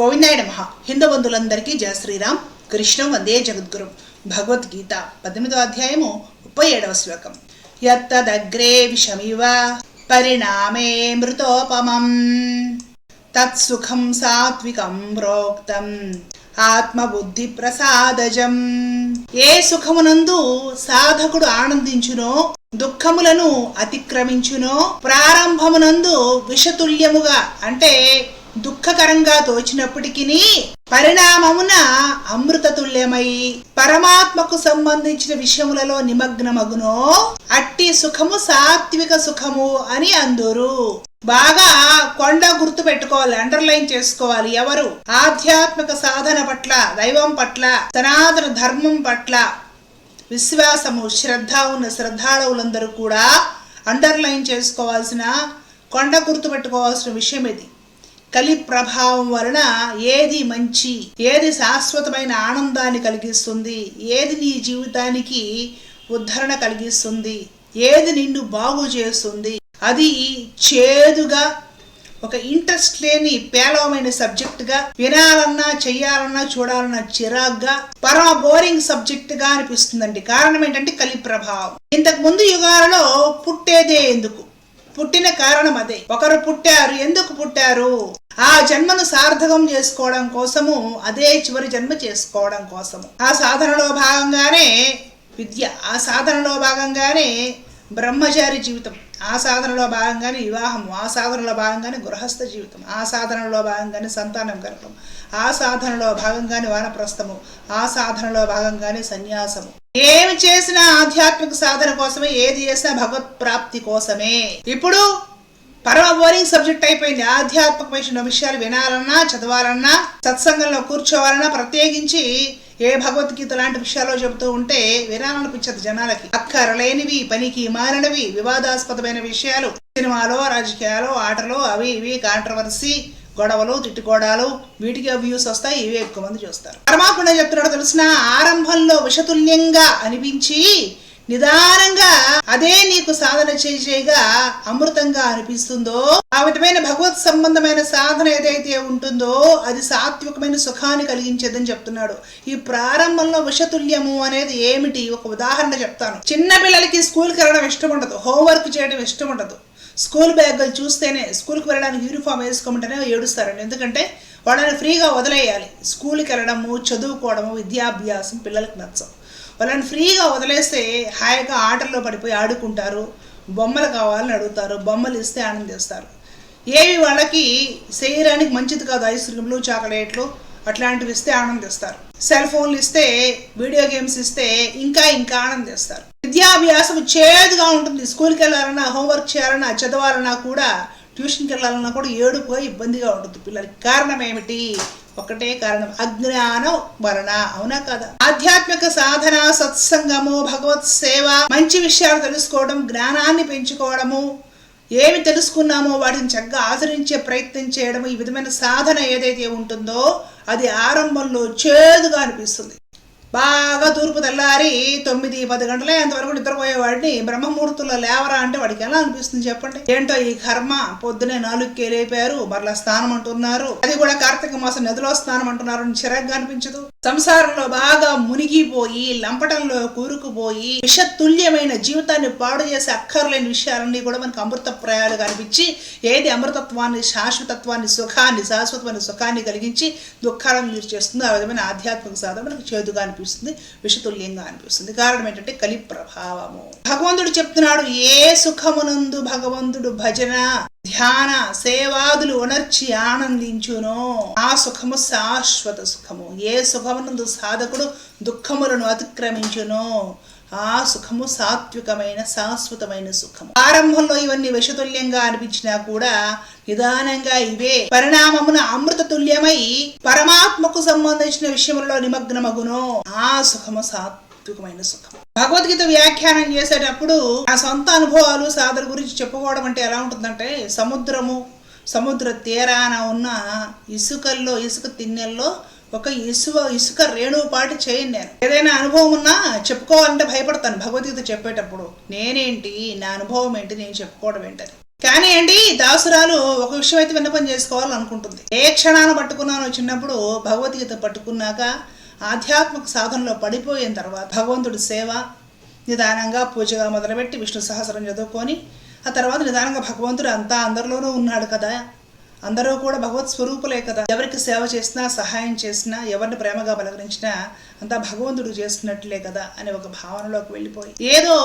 గోవిందాయ నమ. హిందూ బంధువులందరికీ జయ శ్రీరామ్. కృష్ణం వందే జగద్గురు. భగవద్గీత పద్దెనిమిదో అధ్యాయము ముప్పై ఏడవ శ్లోకం. యత్తదగ్రే విషమివ పరిణామే మృతోపమం. తత్సుఖం సాత్వికం ప్రోక్తం. ఆత్మబుద్ధి ప్రసాదజం. ఏ సుఖమునందు సాధకుడు ఆనందించునో దుఃఖములను అతిక్రమించునో ప్రారంభమునందు విషతుల్యముగా అంటే దుఃఖకరంగా తోచినప్పటికీ పరిణామమున అమృతతుల్యమై పరమాత్మకు సంబంధించిన విషయములలో నిమగ్నమగునో. అట్టి సుఖము సాత్విక సుఖము అని అందురు. బాగా కొండ గుర్తు పెట్టుకోవాలి అండర్లైన్ చేసుకోవాలి ఎవరు? ఆధ్యాత్మిక సాధన పట్ల దైవం పట్ల సనాతన ధర్మం పట్ల విశ్వాసము శ్రద్ధ ఉన్న శ్రద్ధాళువులందరూ కూడా అండర్లైన్ చేసుకోవాల్సిన కొండ గుర్తు పెట్టుకోవాల్సిన విషయం ఇది. కలి ప్రభావం వలన ఏది మంచి ఏది శాశ్వతమైన ఆనందాన్ని కలిగిస్తుంది ఏది నీ జీవితానికి ఉద్ధరణ కలిగిస్తుంది ఏది నిన్ను బాగు చేస్తుంది అది చేదుగా ఒక ఇంట్రెస్ట్ లేని పేలవమైన సబ్జెక్టుగా వినాలన్నా చేయాలన్నా చూడాలన్నా చిరాగ్గా పరమ బోరింగ్ సబ్జెక్టుగా అనిపిస్తుందండి. కారణం ఏంటంటే కలి ప్రభావం. ఇంతకు ముందు యుగాలలో పుట్టేదే ఎందుకు? పుట్టిన కారణం అదే. ఒకరు పుట్టారు ఎందుకు పుట్టారు? ఆ జన్మను సార్థకం చేసుకోవడం కోసము అదే చివరి జన్మ చేసుకోవడం కోసము. ఆ సాధనలో భాగంగానే విద్య ఆ సాధనలో భాగంగానే బ్రహ్మచారి జీవితం ఆ సాధనలో భాగంగానే వివాహం ఆ సాధనలో భాగంగానే గృహస్థ జీవితం ఆ సాధనలో భాగంగానే సంతానం కలగడం ఆ సాధనలో భాగంగానే వానప్రస్థము ఆ సాధనలో భాగంగానే సన్యాసము. ఏమి చేసినా ఆధ్యాత్మిక సాధన కోసమే ఏది చేసినా భగవత్ ప్రాప్తి కోసమే. ఇప్పుడు పరమ బోరింగ్ సబ్జెక్ట్ అయిపోయింది. ఆధ్యాత్మికమైన విషయాలు వినాలన్నా చదవాలన్నా సత్సంగంలో కూర్చోవాలన్నా ప్రత్యేకించి ఏ భగవద్గీత లాంటి విషయాలు చెబుతూ ఉంటే వినాలనిపించదు జనాలకి. అక్కరలేనివి పనికి మారినవి వివాదాస్పదమైన విషయాలు. సినిమాలో రాజకీయాలు ఆటలు అవి ఇవి కాంట్రవర్సీ గొడవలు తిట్టుకోడాలు వీటికి వ్యూస్ వస్తాయి ఇవే ఎక్కువ మంది చూస్తారు. పరమాత్మ చెప్తున్నాడు తెలిసిన ఆరంభంలో విషతుల్యంగా అనిపించి నిదానంగా అదే నీకు సాధన చేయగా అమృతంగా అనిపిస్తుందో ఆ విధమైన భగవత్ సంబంధమైన సాధన ఏదైతే ఉంటుందో అది సాత్వికమైన సుఖాన్ని కలిగించేదని చెప్తున్నాడు. ఈ ప్రారంభంలో విషతుల్యము అనేది ఏమిటి? ఒక ఉదాహరణ చెప్తాను. చిన్న పిల్లలకి స్కూల్కి వెళ్ళడం ఇష్టం ఉండదు. హోంవర్క్ చేయడం ఇష్టం ఉండదు. స్కూల్ బ్యాగులు చూస్తేనే స్కూల్కి వెళ్ళడానికి యూనిఫామ్ వేసుకోమంటేనే ఏడుస్తారండి ఎందుకంటే వాళ్ళని ఫ్రీగా వదిలేయాలి. స్కూల్కి వెళ్ళడము చదువుకోవడము విద్యాభ్యాసం పిల్లలకు నచ్చం వాళ్ళని ఫ్రీగా వదిలేస్తే హాయిగా ఆటల్లో పడిపోయి ఆడుకుంటారు. బొమ్మలు కావాలని అడుగుతారు. బొమ్మలు ఇస్తే ఆనందిస్తారు. ఏవి వాళ్ళకి శరీరానికి మంచిది కాదు. ఐస్ క్రీమ్లు చాక్లెట్లు అట్లాంటివి ఇస్తే ఆనందిస్తారు. సెల్ ఫోన్లు ఇస్తే వీడియో గేమ్స్ ఇస్తే ఇంకా ఇంకా ఆనందిస్తారు. విద్యాభ్యాసం చేదుగా ఉంటుంది. స్కూల్కి వెళ్ళాలన్నా హోంవర్క్ చేయాలన్నా చదవాలన్నా కూడా ట్యూషన్కి వెళ్ళాలన్నా కూడా ఏడుపుగా ఇబ్బందిగా ఉంటుంది. పిల్లలకి కారణం ఏమిటి? ఒకటే కారణం. అజ్ఞానం వలన అవునా కదా? ఆధ్యాత్మిక సాధన సత్సంగము భగవత్ సేవ మంచి విషయాలు తెలుసుకోవడం జ్ఞానాన్ని పెంచుకోవడము ఏమి తెలుసుకున్నామో వాటిని చక్కగా ఆచరించే ప్రయత్నం చేయడం ఈ విధమైన సాధన ఏదైతే ఉంటుందో అది ఆరంభంలో చేదుగా అనిపిస్తుంది. బాగా తూర్పు తెల్లారి తొమ్మిది పది గంటలే అంతవరకు నిద్రపోయేవాడిని. బ్రహ్మముహూర్తుల్లో లేవరా అంటే వాడికి ఎలా అనిపిస్తుంది చెప్పండి? ఏంటో ఈ కర్మ పొద్దునే నాలుగుకే లేపారు మరలా స్నానం అంటున్నారు. అది కూడా కార్తీక మాసం నదిలో స్నానం అంటున్నారు అని చిరగ్గా అనిపించదు. సంసారంలో బాగా మునిగిపోయి లంపటంలో కూరుకుపోయి విషతుల్యమైన జీవితాన్ని పాడు చేసే అక్కర్లేని విషయాలన్నీ కూడా మనకు అమృత ప్రయాలు అనిపించి ఏది అమృతత్వాన్ని శాశ్వతత్వాన్ని సుఖాన్ని శాశ్వతమైన సుఖాన్ని కలిగించి దుఃఖాలను మీరు చేస్తుందో ఆ విధమైన ఆధ్యాత్మిక సాధన మనకు చేదుగా అనిపిస్తుంది విషతుల్యంగా అనిపిస్తుంది. కారణం ఏంటంటే కలి ప్రభావము భగవంతుడు చెప్తున్నాడు ఏ సుఖమునందు భగవంతుడు భజన ధ్యాన సేవాదులు ఉనర్చి ఆనందించునో. ఆ సుఖము శాశ్వత సుఖము. ఏ సుఖమునందు సాధకుడు దుఃఖములను అతిక్రమించునో. ఆ సుఖము సాత్వికమైన శాశ్వతమైన సుఖము. ఆరంభంలో ఇవన్నీ విషతుల్యంగా అనిపించినా కూడా నిదానంగా ఇవే పరిణామమున అమృత తుల్యమై పరమాత్మకు సంబంధించిన విషయంలో నిమగ్నమగునో. ఆ సుఖము సాత్వికమైన సుఖం భగవద్గీత వ్యాఖ్యానం చేసేటప్పుడు ఆ సొంత అనుభవాలు సాధన గురించి చెప్పుకోవడం అంటే ఎలా ఉంటుందంటే సముద్రము సముద్ర తీరాన ఉన్న ఇసుకల్లో ఇసుక తిన్నెల్లో ఒక ఇసుక ఇసుక రేణువుపాటి చేయండి నేను. ఏదైనా అనుభవం ఉన్నా చెప్పుకోవాలంటే భయపడతాను భగవద్గీత చెప్పేటప్పుడు. నేనేంటి? నా అనుభవం ఏంటి? నేను చెప్పుకోవడం ఏంటని కానీ ఏంటి? దాసురాలు ఒక విషయం అయితే విన్నపం చేసుకోవాలనుకుంటుంది. ఏ క్షణాన్ని పట్టుకున్నానో చిన్నప్పుడు భగవద్గీత పట్టుకున్నాక ఆధ్యాత్మిక సాధనలో పడిపోయిన తర్వాత భగవంతుడి సేవ నిదానంగా పూజగా మొదలుపెట్టి విష్ణు సహస్రం చదువుకొని ఆ తర్వాత నిదానంగా భగవంతుడు అంతా అందరిలోనూ ఉన్నాడు కదా. అందరూ కూడా భగవత్ స్వరూపులే కదా. ఎవరికి సేవ చేసినా సహాయం చేసినా ఎవరిని ప్రేమగా పలకరించినా అంతా భగవంతుడు చేస్తున్నట్లే కదా అనే ఒక భావనలోకి వెళ్ళిపోయి. ఏదో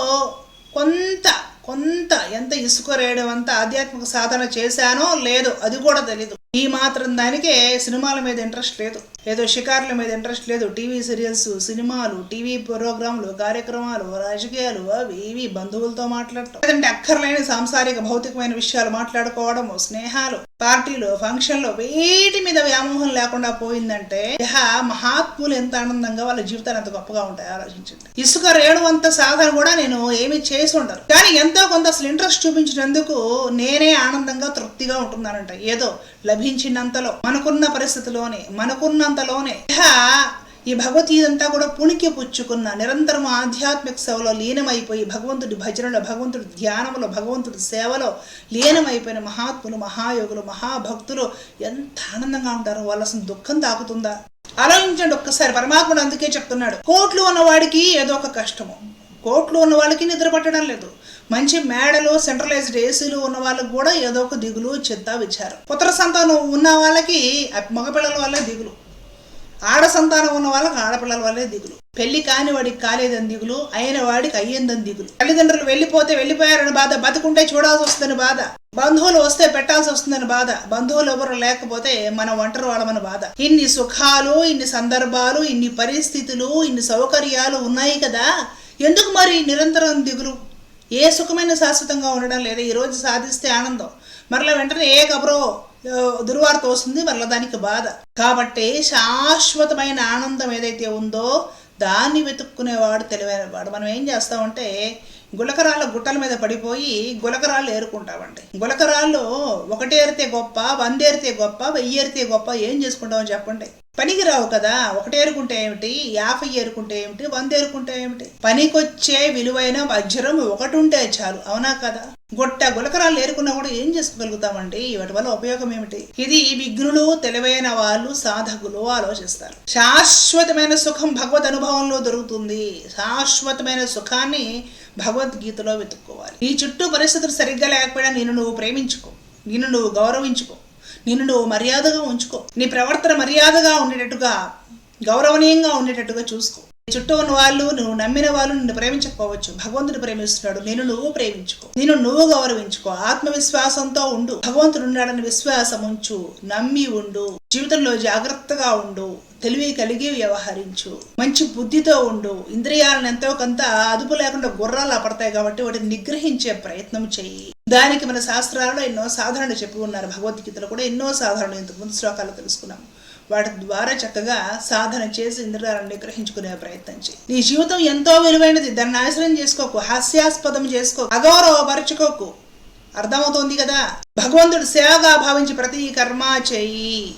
కొంత కొంత ఎంత ఇసుక రేయడం అంత ఆధ్యాత్మిక సాధన చేశానో లేదో అది కూడా తెలీదు. ఈ మాత్రం దానికే సినిమాల మీద ఇంట్రెస్ట్ లేదు. ఏదో షికారుల మీద ఇంట్రెస్ట్ లేదు. టీవీ సీరియల్స్ సినిమాలు టీవీ ప్రోగ్రాంలు కార్యక్రమాలు రాజకీయాలు అవి ఇవి బంధువులతో మాట్లాడటం. లేదంటే అక్కర్లేని సాంసారిక భౌతికమైన విషయాలు మాట్లాడుకోవడము స్నేహాలు పార్టీలు ఫంక్షన్లు వేటి మీద వ్యామోహం లేకుండా పోయిందంటే ఇహ మహాత్ములు ఎంత ఆనందంగా వాళ్ళ జీవితాలు అంత గొప్పగా ఉంటాయి ఆలోచించండి. ఇసుక రేణు అంత సాధన కూడా నేను ఏమీ చేసి ఉండరు కానీ ఎంతో కొంత అసలు ఇంట్రెస్ట్ చూపించినందుకు నేనే ఆనందంగా తృప్తిగా ఉంటున్నానంట. ఏదో లభించినంతలో మనకున్న పరిస్థితిలోనే మనకున్నంత అంతలోనే. ఈ భగవద్గీత అంతా కూడా పుణికి పుచ్చుకున్న నిరంతరం ఆధ్యాత్మిక సేవలో లీనమైపోయి భగవంతుడి భజనలో భగవంతుడి ధ్యానంలో భగవంతుడి సేవలో లీనమైపోయిన మహాత్ములు మహాయోగులు మహాభక్తులు ఎంత ఆనందంగా ఉంటారో. వాళ్ళసిన అసలు దుఃఖం తాకుతుందా? ఆలోచించండి ఒక్కసారి. పరమాత్ముడు అందుకే చెప్తున్నాడు. కోట్లు ఉన్నవాడికి ఏదో ఒక కష్టము. కోట్లు ఉన్న వాళ్ళకి నిద్ర పట్టడం లేదు. మంచి మేడలు సెంట్రలైజ్డ్ ఏసీలు ఉన్న వాళ్ళకి కూడా ఏదో ఒక దిగులు చెత్త విచారం. పుత్ర సంతానం ఉన్న వాళ్ళకి మగపిల్లల వల్ల దిగులు. ఆడ సంతానం ఉన్న వాళ్ళకి ఆడపిల్లల వల్లే దిగులు. పెళ్ళి కాని వాడికి కాలేదని దిగులు అయిన వాడికి అయ్యిందని దిగులు. తల్లిదండ్రులు వెళ్ళిపోతే వెళ్ళిపోయారని బాధ బతుకుంటే చూడాల్సి వస్తుందని బాధ. బంధువులు వస్తే పెట్టాల్సి వస్తుందని బాధ. బంధువులు ఎవరు లేకపోతే మన ఒంటరి వాళ్ళమని బాధ. ఇన్ని సుఖాలు ఇన్ని సందర్భాలు ఇన్ని పరిస్థితులు ఇన్ని సౌకర్యాలు ఉన్నాయి కదా. ఎందుకు మరి నిరంతరం దిగులు? ఏ సుఖమైన శాశ్వతంగా ఉండడం లేదా ఈరోజు సాధిస్తే ఆనందం? మరలా వెంటనే ఏ కబరో దుర్వార్త వస్తుంది మరలా దానికి బాధ. కాబట్టి శాశ్వతమైన ఆనందం ఏదైతే ఉందో దాన్ని వెతుక్కునేవాడు తెలివైనవాడు మనం ఏం చేస్తామంటే గులకరాళ్ళ గుట్టల మీద పడిపోయి గులకరాళ్ళు ఏరుకుంటామండి. గులకరాళ్ళు ఒకటేరితే గొప్ప వందేరితే గొప్ప వెయ్యేరితే గొప్ప ఏం చేసుకుంటామో చెప్పండి. పనికి రావు కదా ఒకటేరుకుంటే ఏమిటి యాభై ఏరుకుంటే ఏమిటి వంద ఏరుకుంటే ఏమిటి? పనికొచ్చే విలువైన వజ్రం ఒకటి ఉంటే చాలు అవునా కదా? గొట్ట గులకరాలు ఏరుకున్నా కూడా ఏం చేసుకోగలుగుతామండి? వాటి వల్ల ఉపయోగం ఏమిటి? ఇది ఈ విఘ్నులు తెలివైన వాళ్ళు సాధకులు ఆలోచిస్తారు. శాశ్వతమైన సుఖం భగవద్ అనుభవంలో దొరుకుతుంది. శాశ్వతమైన సుఖాన్ని భగవద్గీతలో వెతుక్కోవాలి. ఈ చుట్టూ పరిస్థితులు సరిగ్గా లేకపోయినా నేను నువ్వు ప్రేమించుకో. నిన్ను నువ్వు గౌరవించుకో. నిన్ను నువ్వు మర్యాదగా ఉంచుకో. నీ ప్రవర్తన మర్యాదగా ఉండేటట్టుగా గౌరవనీయంగా ఉండేటట్టుగా చూసుకో. చుట్టూ ఉన్న వాళ్ళు నువ్వు నమ్మిన వాళ్ళు నిన్ను ప్రేమించకపోవచ్చు. భగవంతుడు ప్రేమిస్తున్నాడు. నేను నువ్వు ప్రేమించుకో. నేను నువ్వు గౌరవించుకో. ఆత్మవిశ్వాసంతో ఉండు. భగవంతుడు ఉన్నాడని విశ్వాసం ఉంచు. నమ్మి ఉండు. జీవితంలో జాగ్రత్తగా ఉండు. తెలివి కలిగి వ్యవహరించు. మంచి బుద్ధితో ఉండు. ఇంద్రియాలను ఎంతో కొంత అదుపు లేకుండా గుర్రాలు పడతాయి కాబట్టి వాటిని నిగ్రహించే ప్రయత్నం చేయి. దానికి మన శాస్త్రాలలో ఎన్నో సాధారణ చెప్పి ఉన్నారు భగవద్గీతలో కూడా ఎన్నో సాధారణ ఇంతకు ముందు శ్లోకాలు తెలుసుకున్నాం. వాటి ద్వారా చక్కగా సాధన చేసి ఇంద్రియాలను నిగ్రహించుకునే ప్రయత్నం చేయి. నీ జీవితం ఎంతో విలువైనది. దాన్ని నాశనం చేసుకోకు. హాస్యాస్పదం చేసుకో అగౌరవపరచుకోకు. అర్థమవుతోంది కదా? భగవంతుడు సేవగా భావించి ప్రతి కర్మ చేయి.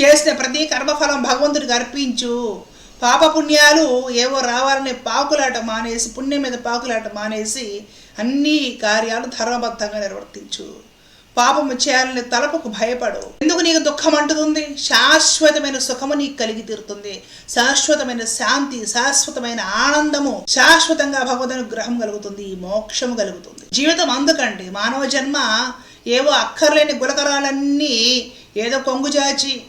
చేసిన ప్రతి కర్మఫలం భగవంతుడికి అర్పించు. పాపపుణ్యాలు ఏవో రావాలనే పాకులాట మానేసి పుణ్యం మీద పాకులాట మానేసి అన్ని కార్యాలు ధర్మబద్ధంగా నిర్వర్తించు. పాపము చేయాలని తలపుకు భయపడు. ఎందుకు నీకు దుఃఖం అంటుతుంది? శాశ్వతమైన సుఖము నీకు కలిగి తీరుతుంది. శాశ్వతమైన శాంతి శాశ్వతమైన ఆనందము శాశ్వతంగా భగవద్ గ్రహం కలుగుతుంది మోక్షము కలుగుతుంది. జీవితం అందుకండి. మానవ జన్మ ఏవో అక్కర్లేని గులకరాలన్నీ ఏదో కొంగు జాచి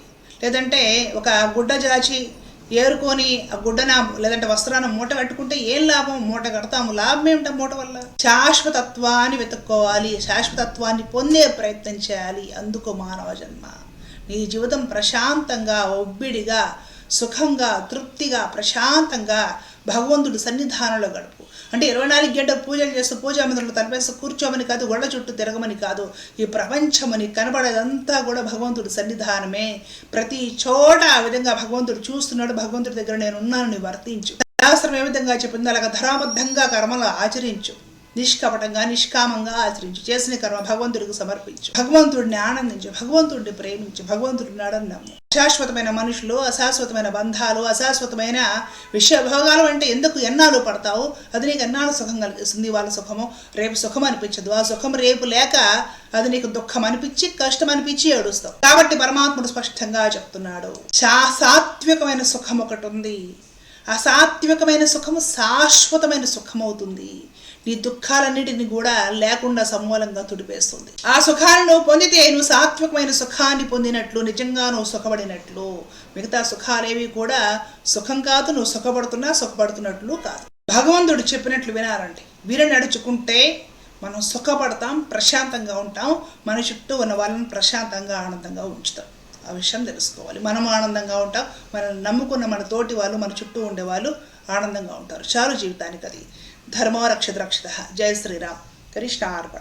లేదంటే ఒక గుడ్డ జాచి ఏరుకొని ఆ గుడ్డన లేదంటే వస్త్రాన్ని మూట కట్టుకుంటే ఏం లాభం? మూట కడతాము. లాభం ఏమిటా మూట వల్ల? శాశ్వతత్వాన్ని వెతుక్కోవాలి. శాశ్వతత్వాన్ని పొందే ప్రయత్నం చేయాలి. అందుకు మానవ జన్మ నీ జీవితం ప్రశాంతంగా ఒబ్బిడిగా సుఖంగా తృప్తిగా ప్రశాంతంగా భగవంతుడు సన్నిధానంలో గడుపు. అంటే ఇరవై నాలుగు గంటలు పూజలు చేస్తూ పూజా మందిరంలో తలపేస్తూ కూర్చోమని కాదు గొడవ చుట్టూ తిరగమని కాదు ఈ ప్రపంచమని కనబడేదంతా కూడా భగవంతుడి సన్నిధానమే. ప్రతి చోట ఆ విధంగా భగవంతుడు చూస్తున్నాడు భగవంతుడి దగ్గర నేను ఉన్నాను వర్తించు. శాస్త్రం ఏ విధంగా చెప్పింది? అలాగ ధరాబద్ధంగా కర్మలు ఆచరించు. నిష్కపటంగా నిష్కామంగా ఆచరించు చేసిన కర్మ భగవంతుడికి సమర్పించు. భగవంతుడిని ఆనందించు భగవంతుడిని ప్రేమించు భగవంతుడిని ఆనందం అశాశ్వతమైన మనుషులు అశాశ్వతమైన బంధాలు అశాశ్వతమైన విషయభోగాలు అంటే ఎందుకు ఎన్నాళ్ళు పడతావు? అది నీకు ఎన్నాళ్ళు సుఖం కలిగిస్తుంది? వాళ్ళ సుఖము రేపు సుఖం అనిపించదు. ఆ సుఖం రేపు లేక అది నీకు దుఃఖం అనిపించి కష్టం అనిపించి ఏడుస్తావు. కాబట్టి పరమాత్ముడు స్పష్టంగా చెప్తున్నాడు. సాత్వికమైన సుఖం ఒకటి ఉంది. అసాత్వికమైన సుఖము శాశ్వతమైన సుఖమవుతుంది. నీ దుఃఖాలన్నిటిని కూడా లేకుండా సమూలంగా తుడిపేస్తుంది. ఆ సుఖాన్ని పొందితే నువ్వు సాత్వికమైన సుఖాన్ని పొందినట్లు నిజంగా నువ్వు సుఖపడినట్లు. మిగతా సుఖాలేవి కూడా సుఖం కాదు నువ్వు సుఖపడుతున్నా సుఖపడుతున్నట్లు కాదు. భగవంతుడు చెప్పినట్లు వినాలండి. వీరు నడుచుకుంటే మనం సుఖపడతాం ప్రశాంతంగా ఉంటాం. మన చుట్టూ ఉన్న వాళ్ళని ప్రశాంతంగా ఆనందంగా ఉంచుతాం. ఆ విషయం తెలుసుకోవాలి. మనం ఆనందంగా ఉంటాం. మనం నమ్ముకున్న మన తోటి వాళ్ళు మన చుట్టూ ఉండే వాళ్ళు ఆనందంగా ఉంటారు. చాలు జీవితానికి అది ధర్మో రక్షత రక్షిత జయ శ్రీరామ్. కృష్ణ ఆర్పణ.